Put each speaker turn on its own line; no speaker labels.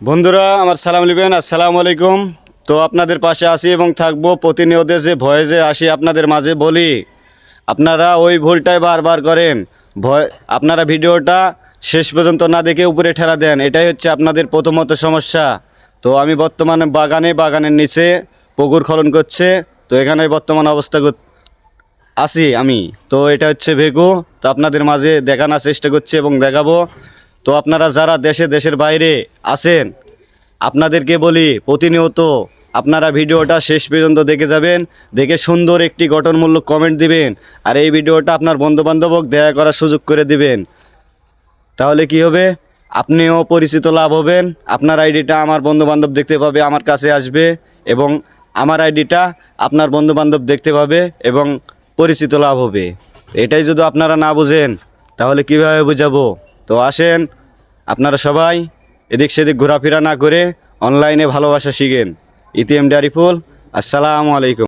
বন্ধুরা, আমার সালাম নেবেন আসসালামু আলাইকুম। তো আপনাদের পাশে আসি এবং থাকব প্রতিনিয়ত যে ভয়েসে আসি আপনাদের মাঝে বলি, আপনারা ওই ভুলটাই বারবার করেন। ভয়, আপনারা ভিডিওটা শেষ পর্যন্ত না দেখে উপরে ঠেলা দেন, এটাই হচ্ছে আপনাদের প্রথমত সমস্যা। তো আমি বর্তমানে বাগানে, বাগানের নিচে পুকুর খনন করছে, তো এখানে বর্তমান অবস্থা আছি আমি। তো এটা হচ্ছে ভেগু, তো আপনাদের মাঝে দেখানোর চেষ্টা করছি এবং দেখাবো। তো আপনারা যারা দেশে, দেশের বাইরে আছেন, আপনাদেরকে বলি প্রতিনিয়ত আপনারা ভিডিওটা শেষ পর্যন্ত দেখে যাবেন, দেখে সুন্দর একটি গঠনমূলক কমেন্ট দিবেন, আর এই ভিডিওটা আপনার বন্ধুবান্ধবক দেয়া করার সুযোগ করে দিবেন। তাহলে কি হবে? আপনিও পরিচিত লাভ হবেন, আপনার আইডিটা আমার বন্ধু বান্ধব দেখতে পাবে, আমার কাছে আসবে, এবং আমার আইডিটা আপনার বন্ধু বান্ধব দেখতে পাবে এবং পরিচিত লাভ হবে। এটাই যদি আপনারা না বুঝেন, তাহলে কীভাবে বুঝাবো? তো আসেন আপনারা সবাই এদিক সেদিক ঘোরাফেরা না করে অনলাইনে ভালোবাসা শিখেন। ইতিএম ডারিফুল আসসালামু আলাইকুম।